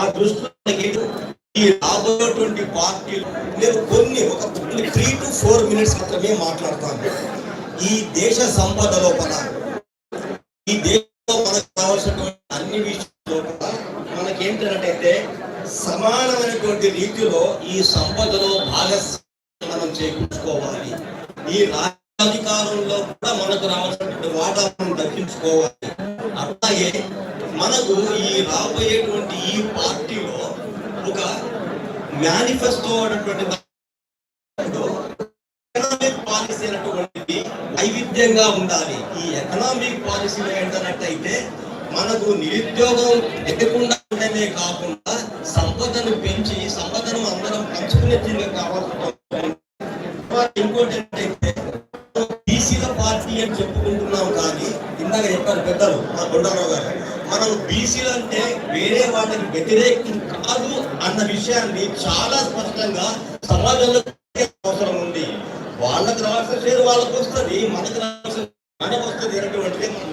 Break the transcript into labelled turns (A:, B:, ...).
A: ఆ దృష్టిలో మనకి ఈ రాబోయేటువంటి పార్టీలు నేను కొన్ని ఒక త్రీ టు ఫోర్ మినిట్స్ మాత్రమే మాట్లాడతాను. ఈ దేశ సంపద లోపల ఈ దేశంలో మనకు కావాల్సినటువంటి అన్ని విషయాల లోపల మనకి ఏంటంటే సమానమైనటువంటి రీతిలో ఈ సంపదలో భాగస్వామ్యం మనం చేకూర్చుకోవాలి. ఈ రాజ్యాధికారంలో కూడా మనకు రావాల్సినటువంటి వాటాలను దక్కించుకోవాలి. అట్లాగే మనకు ఈ రాబోయేటువంటి ఈ పార్టీలో ఒక మేనిఫెస్టో అనేటువంటి ఎకనామిక్ పాలసీ అనేటువంటిది వైవిధ్యంగా ఉండాలి. ఈ ఎకనామిక్ పాలసీలో ఏంటన్నట్టయితే మనకు నిరుద్యోగం లేకుండా ఉండమే కాకుండా సంపదను పెంచి సంపదను అందరం పంచుకునే తీరుగా కావాల్సి ఇంకోటి ఏంటంటే బీసీల పార్టీ అని చెప్పుకుంటున్నాం కానీ ఇందాక చెప్పారు పెద్దలు మా గుండరావు గారు. మనం బీసీలు అంటే వేరే వాటికి వ్యతిరేకం కాదు అన్న విషయాన్ని చాలా స్పష్టంగా సమాజంలో అవసరం ఉంది. వాళ్ళకి రావాల్సిన షేర్ వాళ్ళకి వస్తుంది మనకు రావాల్సిన మనకు వస్తుంది అనేటువంటిది మనం